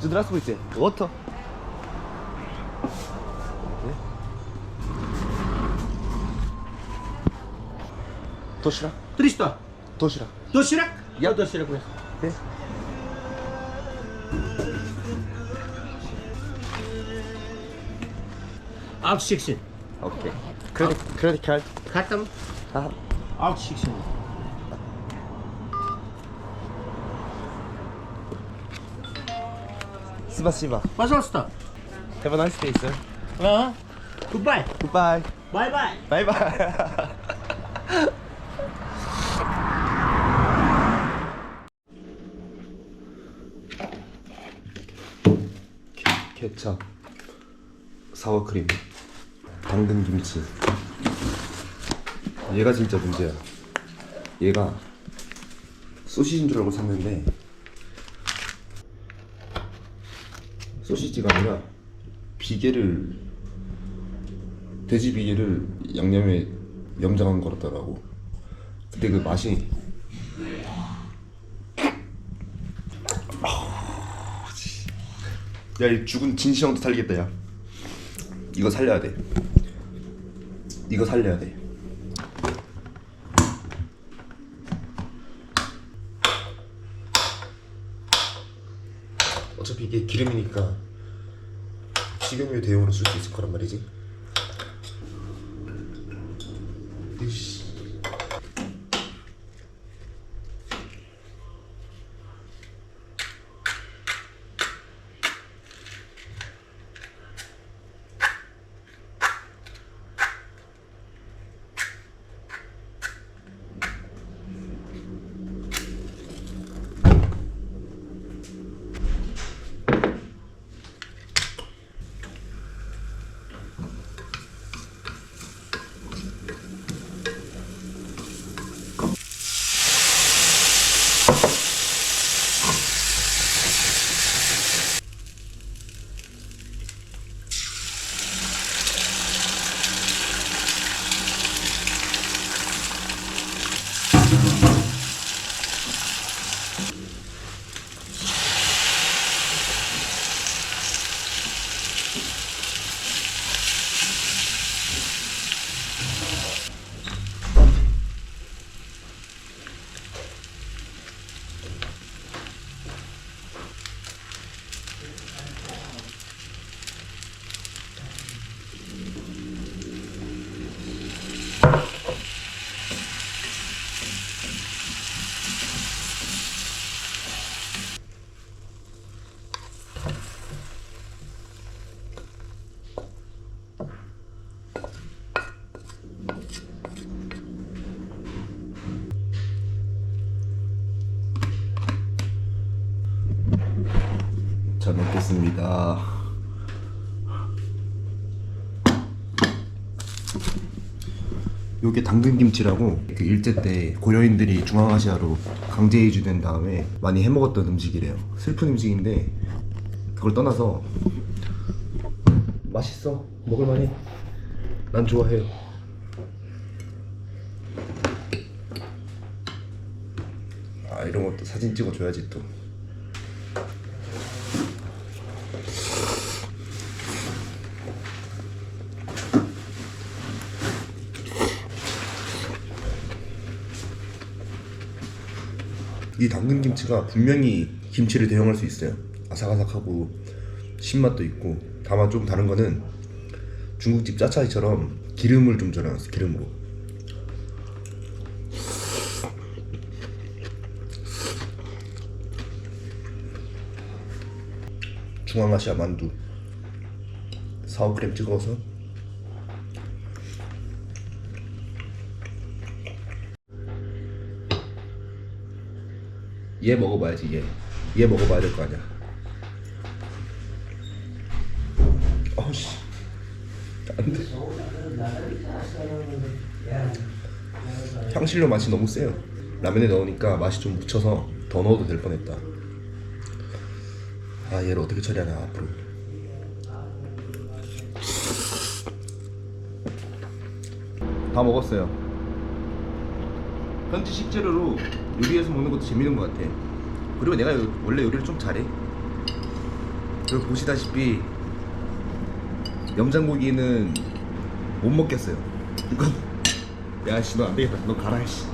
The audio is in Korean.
Здравствуйте. Ото. 도시락? 300. 도시락. Доширак? Я- доширак бе. 네. Алты сексен. 오케이. 크레딧 크레딧 카드. Карта ма? 아, Алты сексен. 스바시바. Пожалуйста. Have a nice day, sir. Ага. Goodbye. Goodbye. Bye-bye. Bye bye. 케찹, 사워크림, 당근 김치. 얘가 진짜 문제야. 얘가 소시지인 줄 알고 샀는데 소시지가 아니라 비계를 돼지 비계를 양념에 염장한 거라더라고. 근데 그 맛이 야, 이 죽은 진시황도 살리겠다, 야. 이거 살려야 돼. 이거 살려야 돼. 어차피 이게 기름이니까 식용유 대용으로 쓸 수 있을 거란 말이지. 잘 먹겠습니다. 요게 당근김치라고 그 일제 때 고려인들이 중앙아시아로 강제 이주된 다음에 많이 해먹었던 음식이래요. 슬픈 음식인데 그걸 떠나서 맛있어. 먹을만해. 난 좋아해요. 아 이런 것도 사진 찍어줘야지 또. 이 당근 김치가 분명히 김치를 대용할 수 있어요. 아삭아삭하고 신맛도 있고 다만 좀 다른 거는 중국집 짜차이처럼 기름을 좀 절여놨어 기름으로. 중앙아시아 만두 4, 5g 찍어서 얘 먹어봐야지 얘. 얘 먹어봐야 될 거 아니야. 어우씨. 안 돼. 향신료 맛이 너무 세요. 라면에 넣으니까 맛이 좀 묻혀서 더 넣어도 될 뻔했다. 아 얘를 어떻게 처리하나 앞으로. 다 먹었어요. 현지 식재료로 요리해서 먹는 것도 재밌는 것 같아. 그리고 내가 요- 원래 요리를 좀 잘해. 그리고 보시다시피 염장고기는 못 먹겠어요 이건 야 씨 너 안 되겠다 너 가라 씨